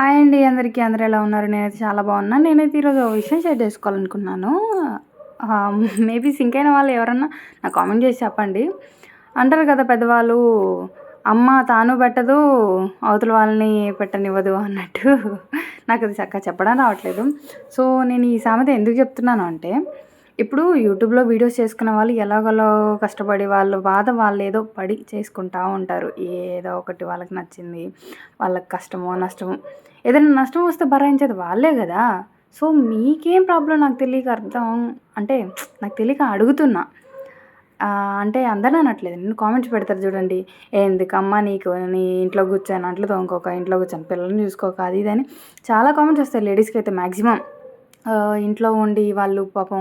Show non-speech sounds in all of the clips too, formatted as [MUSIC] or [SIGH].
Hi అండి అందరికీ అందరూ ఎలా ఉన్నారు? నేనైతే చాలా బాగున్నాను నేనైతే ఈరోజు ఒక విషయం షేర్ చేసుకోవాలనుకున్నాను. మేబీ సింక్ అయిన వాళ్ళు ఎవరన్నా నాకు కామెంట్ చేసి చెప్పండి. అంటారు కదా పెద్దవాళ్ళు అమ్మ తాను పెట్టదు అవతల వాళ్ళని పెట్టనివ్వదు అన్నట్టు. నాకు అది చక్కగా చెప్పడం రావట్లేదు. సో నేను ఈ సామెత ఎందుకు చెప్తున్నాను అంటే ఇప్పుడు యూట్యూబ్లో వీడియోస్ చేసుకునే వాళ్ళు ఎలాగోలో కష్టపడి వాళ్ళు బాధ వాళ్ళు ఏదో పడి చేసుకుంటూ ఉంటారు. ఏదో ఒకటి వాళ్ళకి నచ్చింది వాళ్ళకి కష్టమో నష్టమో. ఏదైనా నష్టం వస్తే భరాయించేది వాళ్ళే కదా. సో మీకేం ప్రాబ్లం నాకు తెలియక అర్థం అంటే నాకు తెలియక అడుగుతున్నా. అంటే అందరూ అనట్లేదు. నేను కామెంట్స్ పెడతారు చూడండి. ఎందుకమ్మా నీకు నీ ఇంట్లో కూర్చొని అంట్లో తోముకోక ఇంట్లో కూర్చొని పిల్లల్ని చూసుకోక అది ఇది అని చాలా కామెంట్స్ వస్తాయి లేడీస్కి అయితే మ్యాక్సిమం ఇంట్లో ఉండి వాళ్ళు పాపం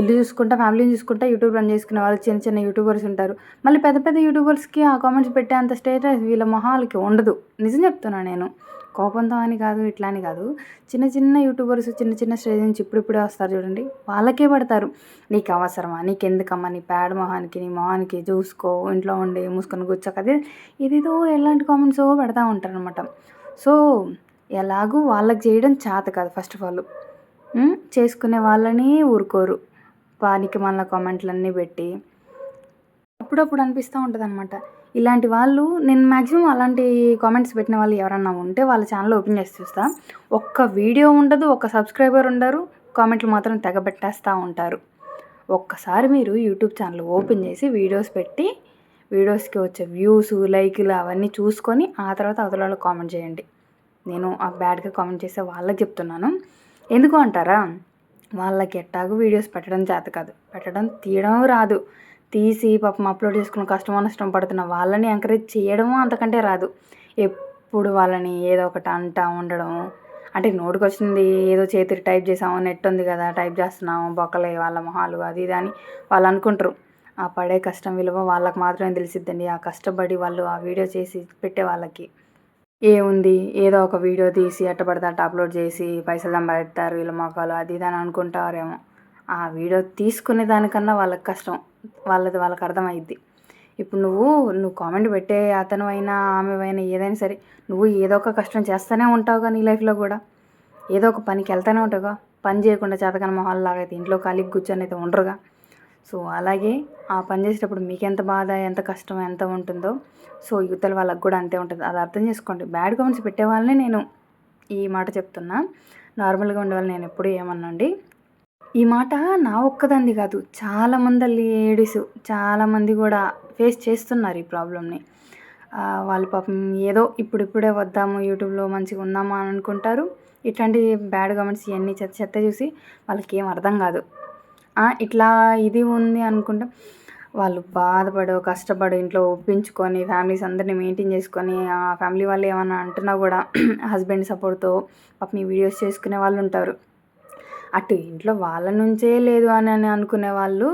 ఇల్లు చూసుకుంటా ఫ్యామిలీని చూసుకుంటా యూట్యూబ్ రన్ చేసుకునే వాళ్ళు చిన్న చిన్న యూట్యూబర్స్ ఉంటారు. మళ్ళీ పెద్ద పెద్ద యూట్యూబర్స్కి ఆ కామెంట్స్ పెట్టే అంత స్టేటస్ వీళ్ళ మొహాలకి ఉండదు. నిజం చెప్తున్నాను నేను. కోపంతో అని కాదు ఇట్లా అని కాదు. చిన్న చిన్న యూట్యూబర్స్ చిన్న చిన్న స్టేజ్ నుంచి ఇప్పుడిప్పుడే వస్తారు చూడండి. వాళ్ళకే పడతారు. నీకు అవసరమా? నీకెందుకమ్మా? నీ ప్యాడ్ మొహానికి నీ మొహానికి చూసుకో ఇంట్లో ఉండి మూసుకొని కూర్చోక. అదే ఇదిదో ఎలాంటి కామెంట్స్ పెడతా ఉంటారు అనమాట సో ఎలాగూ వాళ్ళకి చేయడం చేత కాదు ఫస్ట్ ఆఫ్ ఆల్ చేసుకునే వాళ్ళని ఊరుకోరు. పానికి మళ్ళీ కామెంట్లన్నీ పెట్టి అప్పుడప్పుడు అనిపిస్తూ ఉంటుంది అనమాట ఇలాంటి వాళ్ళు నేను మ్యాక్సిమం అలాంటి కామెంట్స్ పెట్టిన వాళ్ళు ఎవరన్నా ఉంటే వాళ్ళ ఛానల్ ఓపెన్ చేసి చూస్తా. ఒక్క వీడియో ఉండదు ఒక్క సబ్స్క్రైబర్ ఉండరు కామెంట్లు మాత్రం తెగ పెట్టేస్తూ ఉంటారు. ఒక్కసారి మీరు యూట్యూబ్ ఛానల్ ఓపెన్ చేసి వీడియోస్ పెట్టి వీడియోస్కి వచ్చే వ్యూస్ లైక్లు అవన్నీ చూసుకొని ఆ తర్వాత అవతల కామెంట్ చేయండి. నేను ఆ బ్యాడ్గా కామెంట్ చేసే వాళ్ళకి చెప్తున్నాను. ఎందుకు అంటారా? వాళ్ళకి ఎట్టాగు వీడియోస్ పెట్టడం చేత కాదు. పెట్టడం తీయడం రాదు. తీసి పాపం అప్లోడ్ చేసుకుని కష్టమో నష్టం పడుతున్న వాళ్ళని ఎంకరేజ్ చేయడము అంతకంటే రాదు. ఎప్పుడు వాళ్ళని ఏదో ఒకటి అంటా ఉండడం. అంటే నోటికి వచ్చింది ఏదో చేతికి టైప్ చేసాము నెట్ ఉంది కదా టైప్ చేస్తున్నాము బొక్కలే వాళ్ళ మొహాలు అది ఇది అని వాళ్ళు అనుకుంటారు. ఆ పడే కష్టం విలువ వాళ్ళకి మాత్రమే తెలిసిద్దండి. ఆ కష్టపడి వాళ్ళు ఆ వీడియో చేసి పెట్టే వాళ్ళకి. ఏముంది? ఏదో ఒక వీడియో తీసి అట్టపడితే అట్ట అప్లోడ్ చేసి పైసలు సంపాదిస్తారు వీళ్ళ మొక్కలు అది ఇది అని అనుకుంటారేమో. ఆ వీడియో తీసుకునే దానికన్నా వాళ్ళకి కష్టం. వాళ్ళది వాళ్ళకి అర్థమైద్ది. ఇప్పుడు నువ్వు నువ్వు కామెంట్ పెట్టే అతను అయినా ఆమె అయినా ఏదైనా సరే నువ్వు ఏదో ఒక కష్టం చేస్తూనే ఉంటావుగా నీ లైఫ్లో కూడా. ఏదో ఒక పనికి వెళ్తూనే ఉంటావుగా. పని చేయకుండా చేతకన మొహాల్లాగా అయితే ఇంట్లో ఖాళీకి కూర్చొని అయితే ఉండరుగా. సో అలాగే ఆ పని చేసేటప్పుడు మీకు ఎంత బాధ ఎంత కష్టం ఎంత ఉంటుందో సో యువతల వాళ్ళకి కూడా అంతే ఉంటుంది. అది అర్థం చేసుకోండి. బ్యాడ్ కామెంట్స్ పెట్టే వాళ్ళని నేను ఈ మాట చెప్తున్నా. నార్మల్గా ఉండే వాళ్ళు నేను ఎప్పుడు ఏమన్నాండి. ఈ మాట నా ఒక్కదంది కాదు చాలామంది లేడీస్ చాలామంది కూడా ఫేస్ చేస్తున్నారు ఈ ప్రాబ్లమ్ని వాళ్ళు పాపం ఏదో ఇప్పుడిప్పుడే వద్దాము యూట్యూబ్లో మంచిగా ఉందామా అని అనుకుంటారు. ఇట్లాంటి బ్యాడ్ కామెంట్స్ ఇవన్నీ చెత్త చెత్త చూసి వాళ్ళకి ఏం అర్థం కాదు. ఇట్లా ఇది ఉంది అనుకుంటే వాళ్ళు బాధపడు కష్టపడు ఇంట్లో ఒప్పించుకొని ఫ్యామిలీస్ అందరినీ మెయింటైన్ చేసుకొని ఆ ఫ్యామిలీ వాళ్ళు ఏమన్నా అంటున్నా కూడా [CLEARS THROAT] హస్బెండ్ సపోర్ట్తో పాపం ఈ వీడియోస్ చేసుకునే వాళ్ళు ఉంటారు. అటు ఇంట్లో వాళ్ళ నుంచే లేదు అని అని అనుకునే వాళ్ళు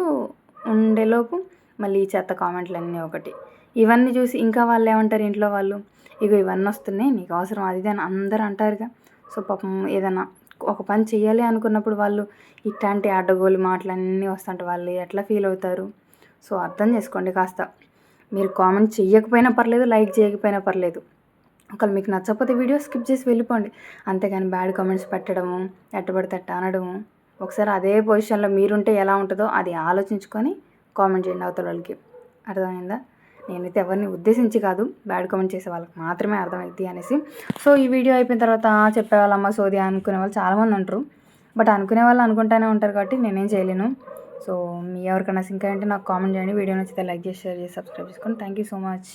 ఉండేలోపు మళ్ళీ ఈ చెత్త కామెంట్లు అన్నీ ఒకటి. ఇవన్నీ చూసి ఇంకా వాళ్ళు ఏమంటారు ఇంట్లో వాళ్ళు? ఇగో ఇవన్నీ వస్తున్నాయి నీకు అవసరం అది అని అందరూ అంటారుగా. సో పాపం ఏదైనా ఒక పని చేయాలి అనుకున్నప్పుడు వాళ్ళు ఇట్లాంటి అడ్డగోలు మాటలన్నీ వస్తుంటే వాళ్ళు ఎట్లా ఫీల్ అవుతారు? సో అర్థం చేసుకోండి కాస్త. మీరు కామెంట్ చేయకపోయినా పర్లేదు లైక్ చేయకపోయినా పర్లేదు. ఒకవేళ మీకు నచ్చకపోతే వీడియో స్కిప్ చేసి వెళ్ళిపోండి. అంతేగాని బ్యాడ్ కామెంట్స్ పెట్టడము ఎట్టబడితే అట్ట అనడము ఒకసారి అదే పొజిషన్లో మీరుంటే ఎలా ఉంటుందో అది ఆలోచించుకొని కామెంట్ చేయండి అవతల వాళ్ళకి. అర్థమైందా? నేనైతే ఎవరిని ఉద్దేశించి కాదు బ్యాడ్ కామెంట్ చేసే వాళ్ళకి మాత్రమే అర్థమైంది అనేసి. సో ఈ వీడియో అయిపోయిన తర్వాత చెప్పేవాళ్ళమ్మ సోది అనుకునే వాళ్ళు చాలామంది ఉంటారు. బట్ అనుకునే వాళ్ళు అనుకుంటానే ఉంటారు కాబట్టి నేనేం చేయలేను. సో మీ ఎవరికైనా ఇంకా అంటే నాకు కామెంట్ చేయండి. వీడియో నచ్చితే లైక్ చేసి షేర్ చేసి సబ్స్క్రైబ్ చేసుకోండి థ్యాంక్ యూ సో మచ్.